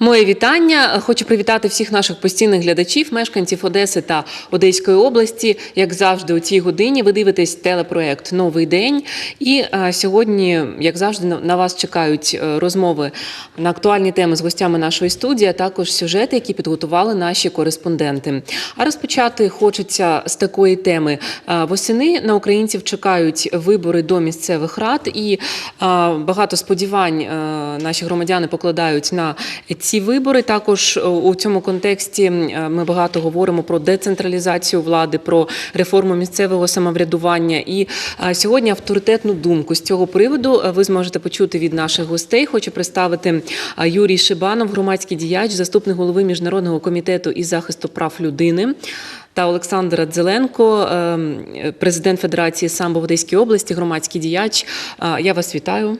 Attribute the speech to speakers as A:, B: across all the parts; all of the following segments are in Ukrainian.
A: Моє вітання. Хочу привітати всіх наших постійних глядачів, мешканців Одеси та Одеської області. Як завжди, у цій годині ви дивитесь телепроект Новий день. І е, сьогодні, як завжди, на- вас чекають е, розмови на актуальні теми з гостями нашої студії, а також сюжети, які підготували наші кореспонденти. А розпочати хочеться з такої теми. Е, Восени на українців чекають вибори до місцевих рад, і е, багато сподівань е, наші громадяни покладають на ці вибори. Також е, у цьому контексті е, ми багато говоримо про децентралізацію влади, про реформу місцевого самоврядування. І е, сьогодні авторитетну думку з цього приводу ви зможете почути від наших гостей. Хочу представити Юрій Шибанов, громадський діяч, заступник голови міжнародного комітету із захисту прав людини. Та Олександр Дзеленко, президент Федерації самбо в Одеській області, громадський діяч. Я вас вітаю,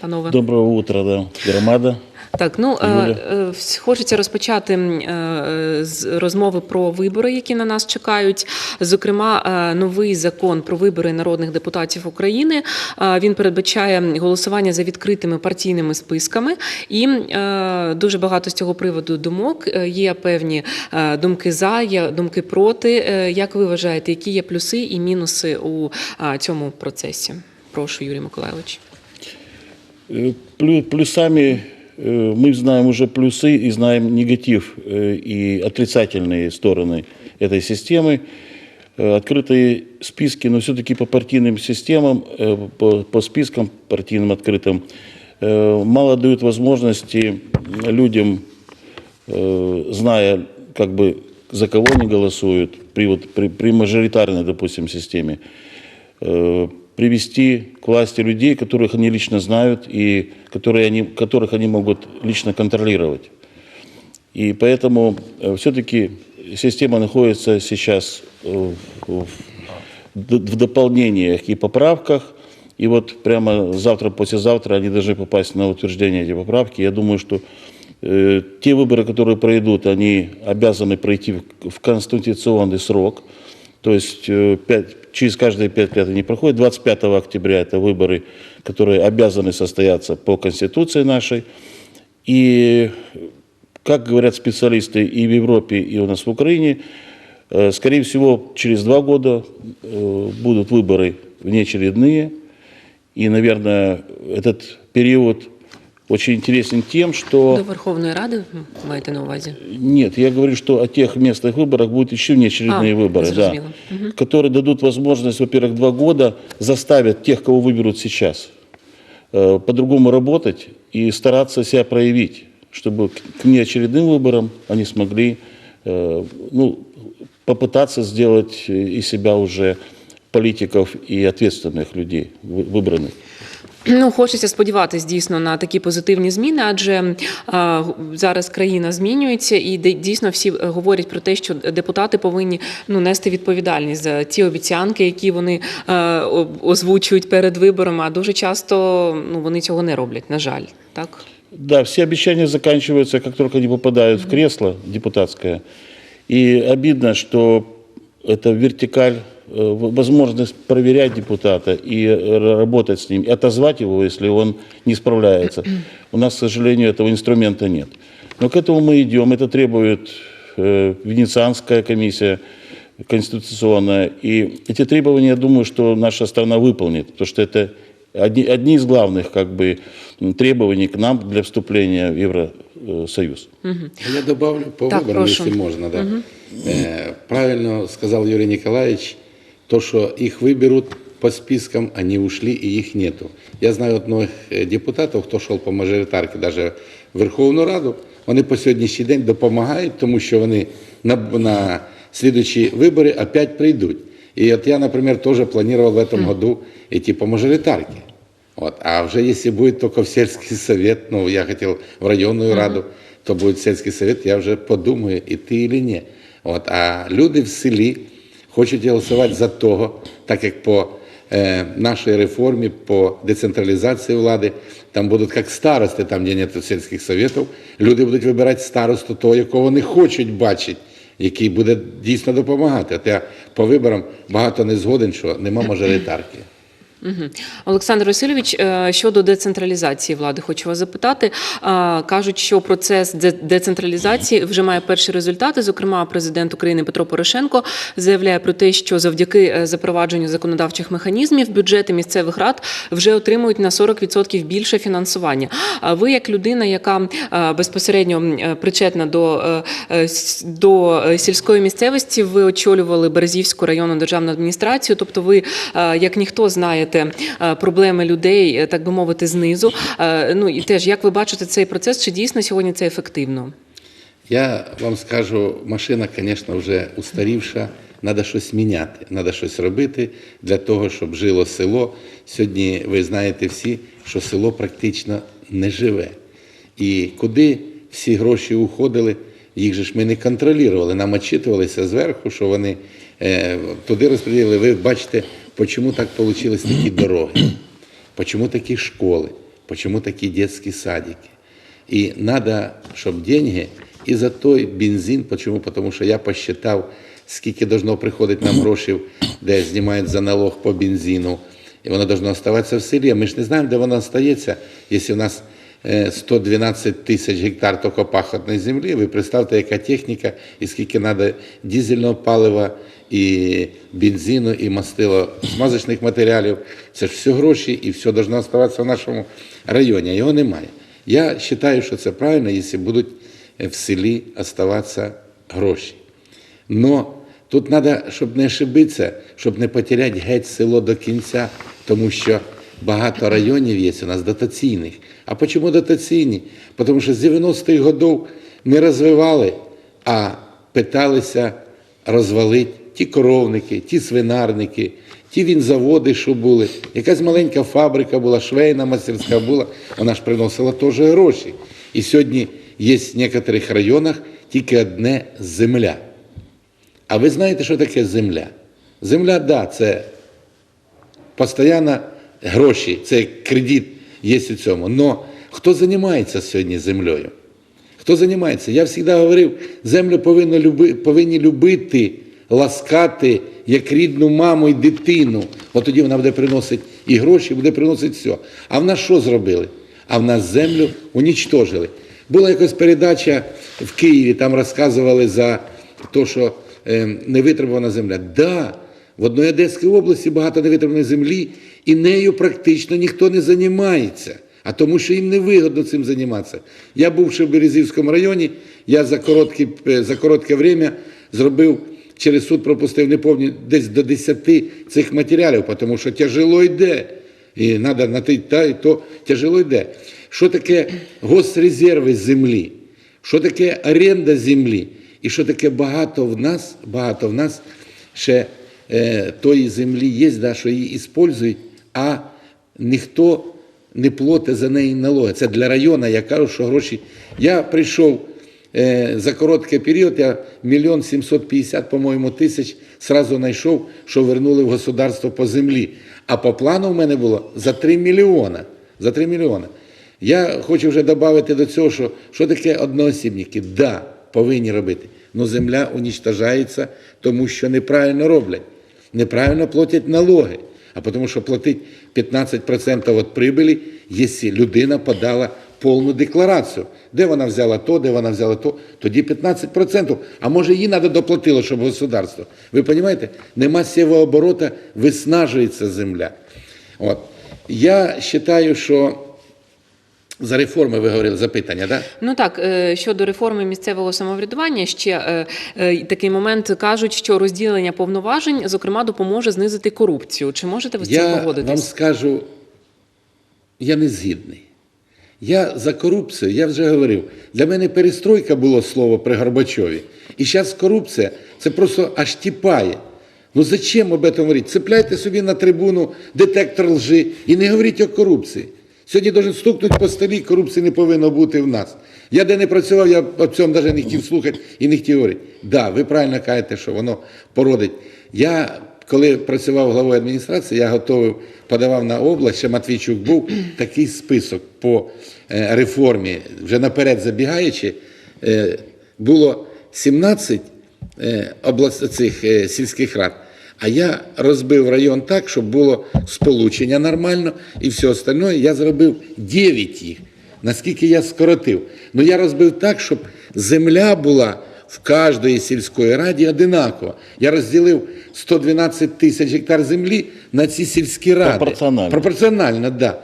A: панове.
B: Доброго утра, да, громада.
A: Так, ну е,
B: Юля.
A: е, хочеться розпочати е, з розмови про вибори, які на нас чекають. Зокрема, новий закон про вибори народних депутатів України. Він передбачає голосування за відкритими партійними списками, і дуже багато з цього приводу думок. Є певні думки за, є думки проти. Як ви вважаєте, які є плюси і мінуси у цьому процесі? Прошу, Юрій Миколайович.
B: Плюсами мы знаем уже плюсы и знаем негатив э, и отрицательные стороны этой системы. Э, Открытые списки, но все-таки по партийным системам, э, по, по спискам партийным открытым, э, мало дают возможности людям, э, зная, как бы, за кого они голосуют, при, вот, при, при мажоритарной, допустим, системе, э, привести к власти людей, которых они лично знают и которые они, которых они могут лично контролировать. И поэтому все-таки система находится сейчас э, в- в дополнениях и поправках. И вот прямо завтра, послезавтра они должны попасть на утверждение эти поправки. Я думаю, что э, те выборы, которые пройдут, они обязаны пройти в, в конституционный срок. То есть э, пять- через каждые пять лет они проходят. 25 октября это выборы, которые обязаны состояться по Конституции нашей. И, как говорят специалисты и в Европе, и у нас в Украине, э, скорее всего, через два года э, будут выборы внеочередные. И, наверное, этот период очень интересен тем, что...
A: До Верховної Ради м, маєте на увазі?
B: Нет, я говорю, что о тех местных выборах будут еще внеочередные
A: А,
B: выборы, да,
A: зрозумела.
B: которые дадут возможность, во-первых, два года заставят тех, кого выберут сейчас, э, по-другому работать и стараться себя проявить, чтобы к к неочередным выборам они смогли э, ну, попытаться сделать э, из себя уже политиков и ответственных людей, вы- выбранных.
A: Ну, хочеться сподіватися дійсно на такі позитивні зміни, адже а, зараз країна змінюється, і дійсно всі е, говорять про те, що депутати повинні ну нести відповідальність за ті обіцянки, які вони е, озвучують перед виборами. А дуже часто ну вони цього не роблять. На жаль, так.
B: Да, все обещания заканчиваются, как только они попадают в кресло депутатское. И обидно, что эта вертикаль, возможность проверять депутата и э, работать с ним, и отозвать его, если он не справляется. У нас, к сожалению, этого инструмента нет. Но к этому мы идем. Это требует э, Венецианская комиссия конституционная. И эти требования, я думаю, что наша страна выполнит, потому что это одни, одни из главных как бы, требований к нам для вступления в Евросоюз.
C: Я добавлю по
A: Так,
C: выборам,
A: прошу.
C: если можно. Да. Э, правильно сказал Юрий Николаевич, то, что их выберут по спискам, они ушли и их нету. Я знаю от многих е, депутатів, хто йшов по мажоритарці, навіть в Верховну Раду, вони по сьогоднішній день допомагають, тому що вони на, на слідуючі вибори опять прийдуть. І от я, наприклад, теж планував в этом году идти по мажоритарке. Вот. А уже если будет только в сельский совет, ну, я хотел в районную раду, то будет сельский совет, я вже подумаю, іти или ні. От. А люди в селі хочуть голосувати за того, так як по е, нашій реформі, по децентралізації влади, там будуть як старости, там, де нет сільських советів, люди будуть вибирати старосту того, якого вони хочуть бачити, який буде дійсно допомагати. От я по виборам багато не згоден, що нема мажоритарки.
A: Олександр Васильович, е, щодо децентралізації влади, хочу вас запитати. Кажуть, що процес де- децентралізації вже має перші результати. Зокрема, президент України Петро Порошенко заявляє про те, що завдяки е, запровадженню законодавчих механізмів бюджети місцевих рад вже отримують на 40% більше фінансування. А ви, як людина, яка е, безпосередньо е, причетна до, е, е, до е, сільської місцевості, ви очолювали Березівську районну державну адміністрацію, тобто ви, е, як ніхто, знаєте е, проблеми людей, е, так би мовити, знизу. Е, Ну і теж, як ви бачите цей процес, чи дійсно сьогодні це ефективно?
C: Я вам скажу, машина, звісно, вже устарівша. Треба щось міняти, треба щось робити для того, щоб жило село. Сьогодні ви знаєте всі, що село практично не живе. І куди всі гроші уходили, їх же ж ми не контролювали, нам очитувалися зверху, що вони е, туди розподілили. Ви бачите, чому так вийшли такі дороги, чому такі школи, чому такі дитячі садики. И надо, чтобы деньги и за той бензин, почему? Потому что я посчитав, скільки должно приходити нам грошей, де знімають за налог по бензину, і воно должно оставатися в селі. Ми ж не знаємо, де воно остається, якщо у нас 112 тисяч гектар тільки пахотної землі, ви представте, яка техніка, і скільки треба дизельного палива, і бензину, і мастило смазочних матеріалів. Це ж все гроші, і все должно оставатися в нашому районі, його немає. Я вважаю, що це правильно, якщо будуть е, в селі оставатися гроші. Но тут треба, щоб не ошибитися, щоб не потеряти геть село до кінця, тому що багато районів є у нас дотаційних. А чому дотаційні? Тому що з 90-х годів ми розвивали, а питалися розвалити ті коровники, ті свинарники, ті вінзаводи, що були. Якась маленька фабрика була, швейна мастерська була, вона ж приносила теж гроші. І сьогодні є в деяких районах тільки одне земля. А ви знаєте, що таке земля? Земля, так, да, це постійно гроші, це кредит є у цьому. Но хто займається сьогодні землею? Хто займається? Я завжди говорив, землю повинні, люби, повинні любити, ласкати як рідну маму і дитину. От тоді вона буде приносити і гроші, буде приносити все. А в нас що зробили? А в нас землю унічтожили. Була якась передача в Києві, там розказували за те, що е, невитребувана земля. Да, в одній Одеській області багато невитребуваної землі, і нею практично ніхто не займається. А тому, що їм не вигодно цим займатися. Я був ще в Березівському районі, я за коротке, за коротке время зробив, через суд пропустив неповні десь до 10 цих матеріалів, тому що тяжело йде. І треба на те, та і то тяжело йде. Що таке госрезерви землі? Що таке оренда землі? І що таке багато в нас, багато в нас ще тої землі є, да, що її використовують, а ніхто не платить за неї налоги. Це для району, я кажу, що гроші. Я прийшов е, за короткий період, я мільйон 750, по-моєму, тисяч сразу знайшов, що вернули в государство по землі. А по плану в мене було за 3 мільйона. За 3 мільйона. Я хочу вже додати до цього, що, що таке одноосібники. Да, повинні робити. але земля унічтожається, тому що неправильно роблять. Неправильно платять налоги. А тому що платить 15% від прибилі, якщо людина подала повну декларацію. Де вона взяла то, де вона взяла то, тоді 15%. А може їй треба доплатило, щоб государство. Ви розумієте? Нема сівого оборота, виснажується земля. От. Я вважаю, що за реформи ви говорили запитання. Да?
A: Ну так, е, щодо реформи місцевого самоврядування, ще е, е, такий момент кажуть, що розділення повноважень, зокрема, допоможе знизити корупцію. Чи можете ви з цим
C: Я вам скажу, я не згідний. Я за корупцію, я вже говорив, для мене перестройка було слово при Горбачові. І зараз корупція це просто аж тіпає. Ну зачем об этом говорити? Цепляйте собі на трибуну детектор лжи і не говоріть о корупції. Сьогодні должен стукнути по столі, корупції не повинно бути в нас. Я де не працював, я о цьому навіть не хотів слухати і не хотів говорити. Так, да, ви правильно кажете, що воно породить. Я коли працював главою адміністрації, я готовив, подавав на область, ще Матвійчук був такий список по е, реформі, вже наперед забігаючи, е, було 17 е, област, цих сільських рад, А я розбив район так, щоб було сполучення нормально і все остальне. Я зробив 9 їх, наскільки я скоротив. Ну я розбив так, щоб земля була в кожної сільської раді одинакова. Я розділив 112 тисяч гектар землі на ці сільські ради.
B: Пропорціонально.
C: Пропорціонально, так. Да.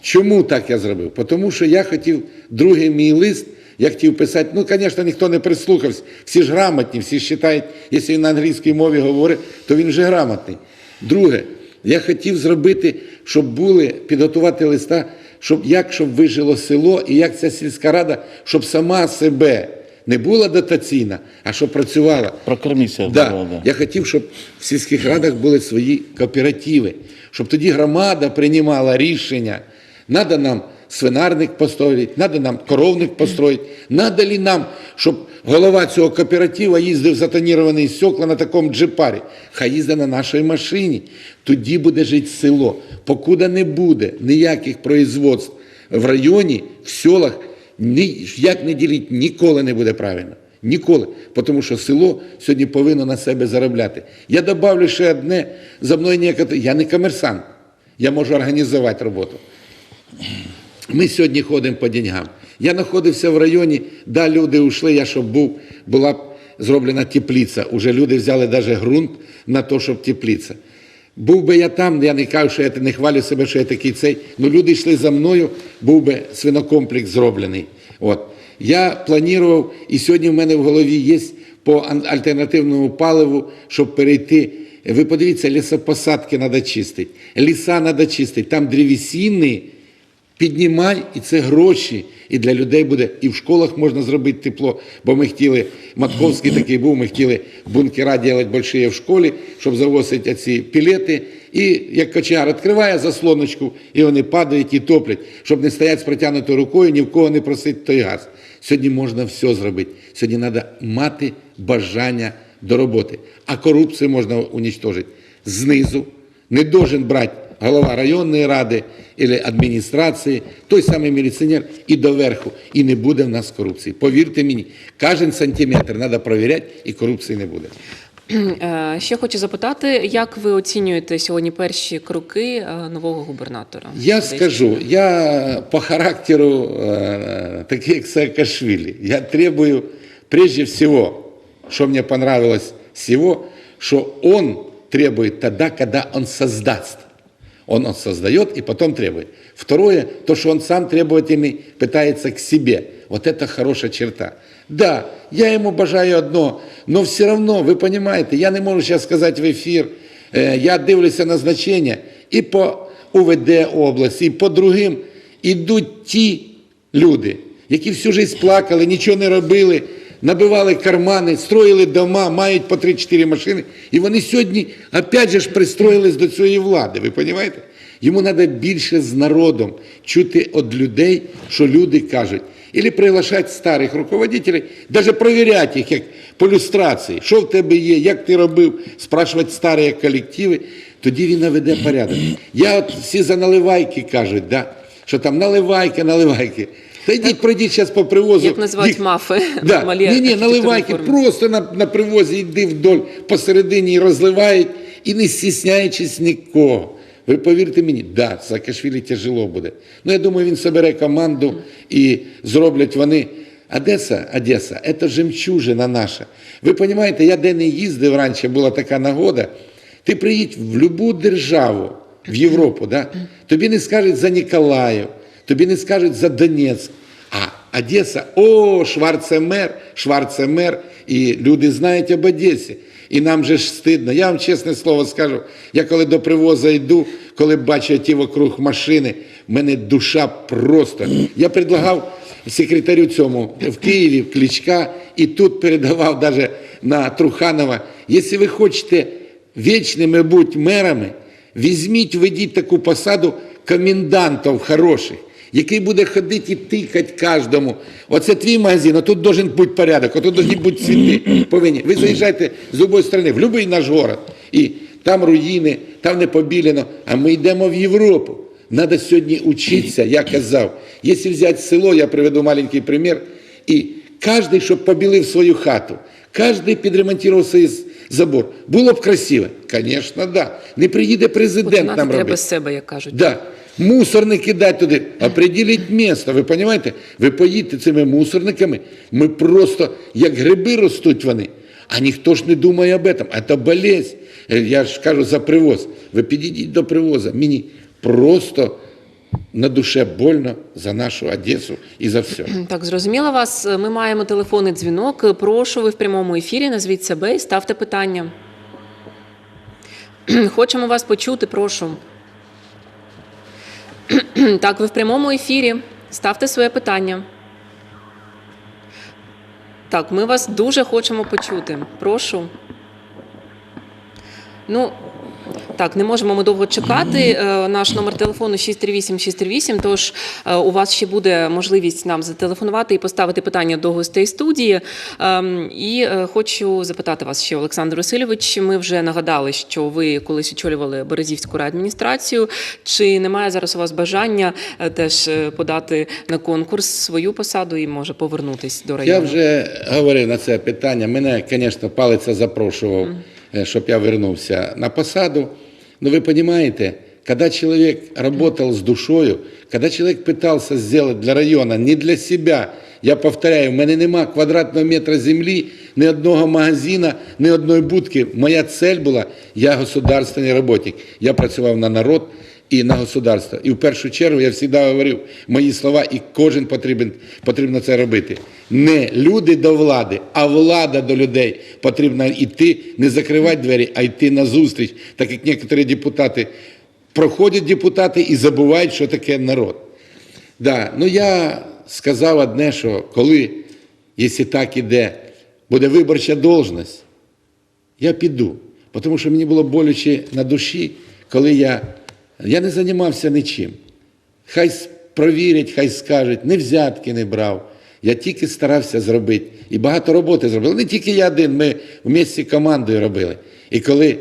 C: Чому так я зробив? Тому що я хотів другий мій лист, я хотів писати, ну, звісно, ніхто не прислухався, всі ж грамотні, всі ж вважають, якщо він на англійській мові говорить, то він вже грамотний. Друге, я хотів зробити, щоб були, підготувати листа, щоб як щоб вижило село і як ця сільська рада, щоб сама себе не була дотаційна, а щоб працювала.
B: Прокормися.
C: Да.
B: було, да.
C: Я хотів, щоб в сільських радах були свої кооперативи, щоб тоді громада приймала рішення, треба нам свинарник построїти, треба нам коровник построїти, треба ли нам, щоб голова цього кооператива їздив за тоніровані стекла на такому джипарі. Хай їздить на нашій машині. Тоді буде жити село. Покуда не буде ніяких производств в районі, в селах, ні, як не діліть, ніколи не буде правильно. Ніколи. Тому що село сьогодні повинно на себе заробляти. Я добавлю ще одне, за мною ніяка. Я не комерсант. Я можу організувати роботу. Ми сьогодні ходимо по деньгам. Я знаходився в районі, да, люди йшли, я щоб був, була зроблена теплиця. Уже люди взяли навіть ґрунт на те, щоб теплиця. Був би я там, я не кажу, що я не хвалю себе, що я такий цей. Ну люди йшли за мною, був би свинокомплекс зроблений. От. Я планував, і сьогодні в мене в голові є по альтернативному паливу, щоб перейти. Ви подивіться, лісопосадки треба чистити, ліса треба чистити, там древесини, Піднімай, і це гроші. І для людей буде, і в школах можна зробити тепло. Бо ми хотіли, Матковський такий був, ми хотіли бункера робити великі в школі, щоб завозити ці пілети. І як кочегар відкриває заслоночку, і вони падають і топлять, щоб не стояти з протягнутою рукою, ні в кого не просити той газ. Сьогодні можна все зробити. Сьогодні треба мати бажання до роботи. А корупцію можна унічтожити знизу. Не должен брати голова районної ради або адміністрації, той самий міліціонер і доверху. І не буде в нас корупції. Повірте мені, кожен сантиметр треба перевіряти, і корупції не буде.
A: Е, Ще хочу запитати, як ви оцінюєте сьогодні перші кроки е, нового губернатора?
C: Я скажу, я по характеру э, такий, як Саакашвили. Я требую прежде всего, что мне понравилось всего, что он требует тогда, когда он создаст. Он, он создает и потом требует. Второе, то, что он сам требовательный, пытается к себе. Вот это хорошая черта. Да, я ему бажаю одно, но все равно, вы понимаете, я не можу сейчас сказать в ефір, е, я дивлюся на значення і по УВД області, і по другим ідуть ті люди, які всю життя плакали, нічого не робили, набивали кармани, строїли дома, мають по 3-4 машини. І вони сьогодні, опять же ж, пристроїлись до цієї влади. Ви розумієте? Йому треба більше з народом чути від людей, що люди кажуть. Или приглашати старих руководителей, навіть перевіряти їх як по люстрації, що в тебе є, як ти робив, спрашувати старі колективи, тоді він наведе порядок. Я от всі за наливайки кажуть, да? що там наливайки, наливайки. Та йдіть, пройдіть зараз по привозу.
A: Як називають
C: їх-
A: мафи?
C: Да.
A: Малі
C: Ні, ні,
A: архітектурні
C: наливайки
A: форми.
C: просто на, на привозі йди вдоль посередині і розливають, і не стісняючись нікого. Ви повірте мені, да, Саакашвілі тяжело буде. Ну, я думаю, він собере команду і зроблять вони. Одеса, Одеса, це жемчужина наша. Ви розумієте, я де не їздив раніше, була така нагода. Ти приїдь в будь-яку державу, в Європу, да? тобі не скажуть за Ніколаїв, тобі не скажуть за Донецьк. А Одеса, о, Шварцемер, Шварцемер, і люди знають об Одесі. І нам же ж стидно. Я вам чесне слово скажу, я коли до привозу йду, коли бачу ті вокруг машини, в мене душа просто. Я предлагав секретарю цьому в Києві, в Кличка, і тут передавав навіть на Труханова. Якщо ви хочете вічними бути мерами, візьміть, ведіть таку посаду комендантів хороших який буде ходити і тикати кожному. Оце твій магазин, а тут должен бути порядок, а тут повинні бути цвіти. Повинні. Ви заїжджаєте з будь-якої сторони, в будь-який наш город, і там руїни, там не побілено, а ми йдемо в Європу. Надо сьогодні учитися, я казав. Якщо взяти село, я приведу маленький примір, і кожен, щоб побілив свою хату, кожен підремонтував свої забор. Було б красиво? Звісно, да. Не приїде президент
A: Починати
C: нам
A: треба
C: робити.
A: з себе, як кажуть.
C: Да. Мусор не кидати туди, определіть місце. Ви розумієте? Ви поїдьте цими мусорниками, ми просто, як гриби ростуть вони, а ніхто ж не думає об этом. Це болезнь. Е, Я ж кажу за привоз. Ви підійдіть до привоза. Мені просто на душе больно за нашу Одесу і за все.
A: Так, зрозуміла вас. Ми маємо телефонний дзвінок. Прошу, ви в прямому ефірі. Назвіть себе і ставте питання. Хочемо вас почути, прошу. Так, ви в прямому ефірі. Ставте своє питання. Так, ми вас дуже хочемо почути. Прошу. Ну, так, не можемо ми довго чекати. Е, Наш номер телефону 638-638, тож е, у вас ще буде можливість нам зателефонувати і поставити питання до гостей студії. Ем, І е, хочу запитати вас ще, Олександр Васильович. Ми вже нагадали, що ви колись очолювали Березівську райадміністрацію. Чи немає зараз у вас бажання теж подати на конкурс свою посаду і може повернутись до району?
C: Я вже говорив на це питання. Мене, звісно, палиця запрошував, щоб я вернувся на посаду. Но вы понимаете, когда человек работал с душою, когда человек пытался сделать для района, не для себя, я повторяю, в мене нема квадратного метра землі, ні одного магазина, ні одної будки. Моя цель була, я государственний роботник. Я працював на народ і на государство. І в першу чергу я завжди говорив мої слова, і кожен потрібен, потрібно це робити. Не люди до влади, а влада до людей. Потрібно йти, не закривати двері, а йти на зустріч, так як некоторі депутати проходять депутати і забувають, що таке народ. Да, ну я сказав одне, що коли, якщо так іде, буде виборча должність, я піду. Тому що мені було боляче на душі, коли я, я не займався нічим. Хай провірять, хай скажуть, не взятки не брав. Я тільки старався зробити. І багато роботи зробили. Не тільки я один, ми в місті командою робили. І коли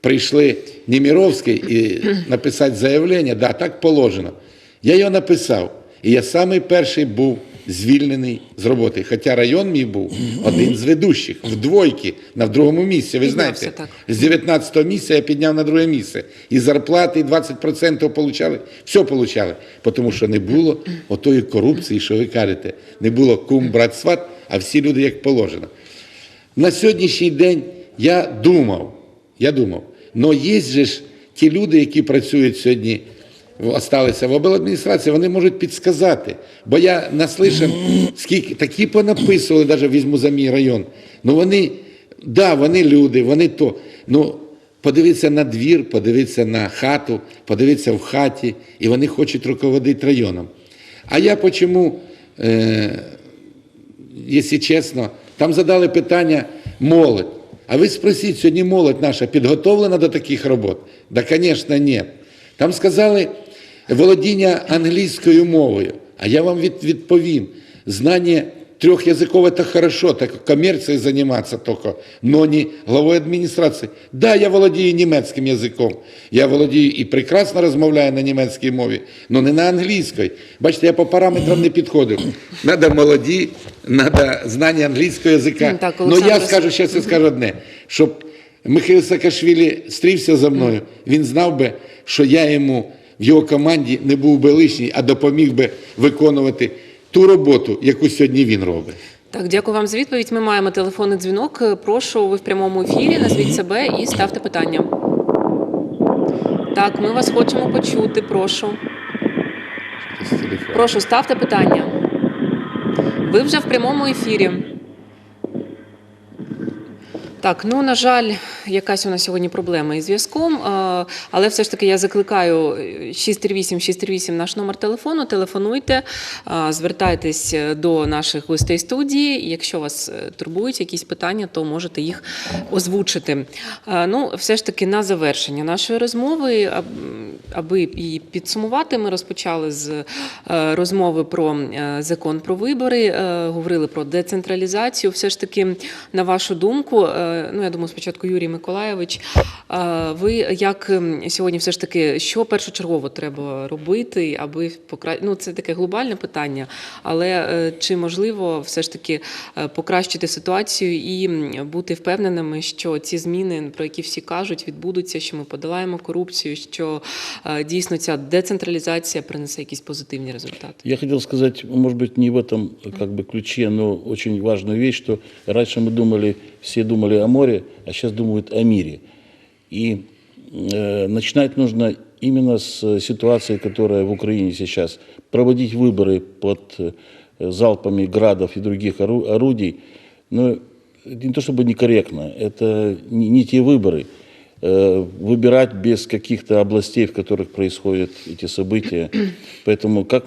C: прийшли Німіровський і написати заявлення, да, так положено. Я його написав. І я самий перший був звільнений з роботи. Хоча район мій був один з ведущих, в двойки, на другому місці. Ви знаєте, з 19-го місця я підняв на друге місце. І зарплати, і 20% получали. Все получали. Тому що не було отої корупції, що ви кажете. Не було кум, брат, сват, а всі люди як положено. На сьогоднішній день я думав, я думав, але є же ж ті люди, які працюють сьогодні, осталися в обладміністрації, вони можуть підсказати. Бо я наслышав, скільки такі понаписували, навіть візьму за мій район. Ну вони, да, вони люди, вони то. Ну, подивіться на двір, подивіться на хату, подивіться в хаті, і вони хочуть руководити районом. А я почому, е, якщо чесно, там задали питання молодь. А ви спросіть, сьогодні молодь наша підготовлена до таких робот? Да, звісно, ні. Там сказали володіння англійською мовою. А я вам від, відповім: знання трьох язиков это хорошо, так коммерцией заниматься только, но не главой адміністрації. Да, я володію німецьким язиком. Я володію і прекрасно розмовляю на німецькій мові, але не на англійській. Бачите, я по параметрам не підходив. Надо молоді, надо знання англійського язика.
A: Так,
C: Ну я скажу, зараз я скажу одне, щоб Михайло Саакашвілі стрівся за мною, він знав би, що я йому в його команді не був би лишній, а допоміг би виконувати ту роботу, яку сьогодні він робить.
A: Так, дякую вам за відповідь. Ми маємо телефонний дзвінок. Прошу, ви в прямому ефірі. Назвіть себе і ставте питання. Так, ми вас хочемо почути. Прошу. Прошу, ставте питання. Ви вже в прямому ефірі. Так, ну на жаль, якась у нас сьогодні проблема із зв'язком, е, але все ж таки я закликаю е, 638 638 наш номер телефону. Телефонуйте, е, звертайтесь до наших гостей студії. Якщо вас е, турбують якісь питання, то можете їх озвучити. Е, Ну, все ж таки, на завершення нашої розмови, аби її підсумувати, ми розпочали з е, розмови про е, закон про вибори, е, говорили про децентралізацію. Все ж таки, на вашу думку, ну я думаю, спочатку Юрій Миколайович. Е, Ви як сьогодні все ж таки, що першочергово треба робити, аби покра... ну це таке глобальне питання, але чи можливо все ж таки покращити ситуацію і бути впевненими, що ці зміни, про які всі кажуть, відбудуться, що ми подолаємо корупцію, що дійсно ця децентралізація принесе якісь позитивні результати?
B: Я хотел сказать, может быть, не в этом как бы ключе, но очень важную вещь, что раньше мы думали, все думали о море, а сейчас думают о мире. И э, начинать нужно именно с ситуации, которая в Украине сейчас. Проводить выборы под э, залпами градов и других ору- орудий, но это не то чтобы некорректно, это не, не те выборы. Э, Выбирать без каких-то областей, в которых происходят эти события. Поэтому как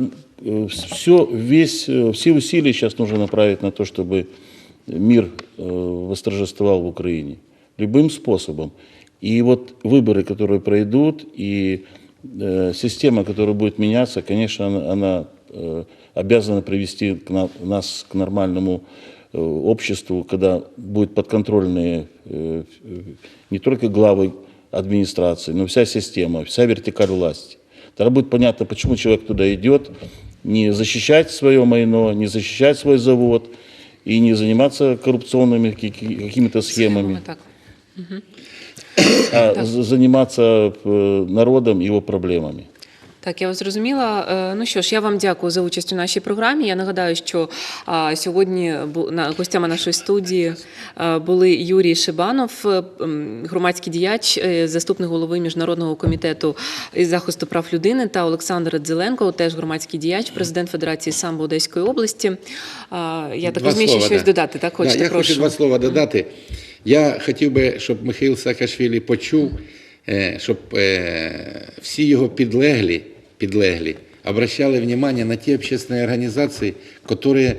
B: все, весь, э, все усилия сейчас нужно направить на то, чтобы мир э, восторжествовал в Украине. Любым способом. И вот выборы, которые пройдут, и э, система, которая будет меняться, конечно, она, она, э, обязана привести к на- нас к нормальному э, обществу, когда будут подконтрольные э, э, не только главы администрации, но вся система, вся вертикаль власти. Тогда будет понятно, почему человек туда идет, не защищать свое майно, не защищать свой завод и не заниматься коррупционными ки- какими-то схемами,
A: Так.
B: а з- заниматься э, народом и его проблемами.
A: Так, я вас зрозуміла. Е, Ну що ж, я вам дякую за участь у нашій програмі. Я нагадаю, що сьогодні гостями нашої студії е, були Юрій Шибанов, е, громадський діяч, заступник голови міжнародного комітету із захисту прав людини, та Олександр Дзеленко, теж громадський діяч, президент Федерації самбо Одеської області. Я так розумію, що щось
C: да.
A: додати. Так,
C: Да, я
A: прошу.
C: хочу два слова додати. Я хотів би, щоб Михайло Саакашвілі почув, щоб всі його підлеглі, підлеглі обращали внимание на ті общественные організації, які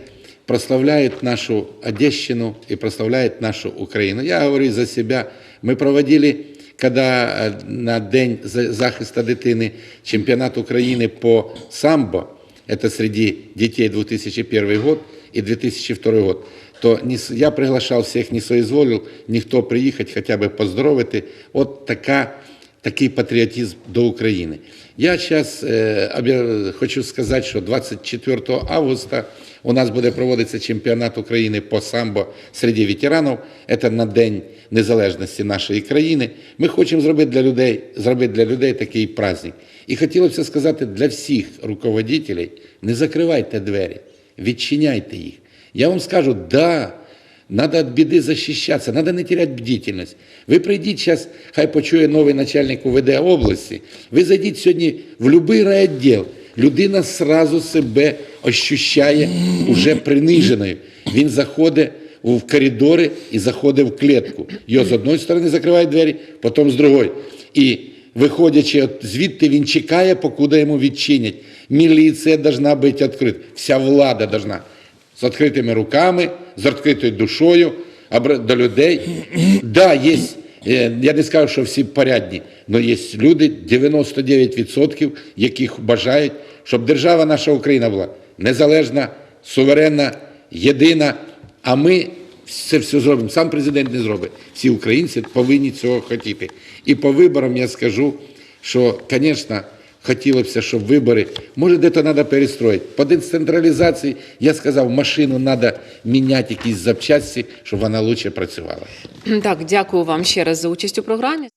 C: прославляют нашу Одещину и прославляют нашу Украину. Я говорю за себя. Мы проводили, когда э, на День за- захисту дитини чемпіонат України по самбо, это среди детей 2001 год и 2002 год, то не с- я приглашал всех, не соизволил никто приехать, хотя бы поздоровити. Вот така, такий патріотизм до України. Я зараз е, хочу сказати, що 24 августа у нас буде проводитися чемпіонат України по самбо серед ветеранів. Це на День Незалежності нашої країни. Ми хочемо зробити для людей, зробити для людей такий праздник. І хотілося сказати для всіх руководителей, не закривайте двері, відчиняйте їх. Я вам скажу, да, Надо от беды защищаться, надо не терять бдительность. Ви прийдіть зараз, хай почує новий начальник УВД області. Ви зайдіть сьогодні в будь-який райвідділ. Людина сразу себе ощущає уже приниженою. Він заходить в коридори і заходить в клітку. Його з одної сторони закривають двері, потім з другої. І виходячи звідти, він чекає, покуди йому відчинять. Міліція должна бути відкрита. Вся влада должна з відкритими руками, з відкритою душою до людей. Да, є, е, я не скажу, що всі порядні, але є люди, 99%, яких бажають, щоб держава наша Україна була незалежна, суверенна, єдина, а ми це все зробимо. Сам президент не зробить. Всі українці повинні цього хотіти. І по виборам я скажу, що, звісно, хотілося щоб вибори, може, де-то треба перестроїти. По децентралізації, я сказав, машину треба міняти якісь запчасті, щоб вона краще працювала.
A: Так, дякую вам ще раз за участь у програмі.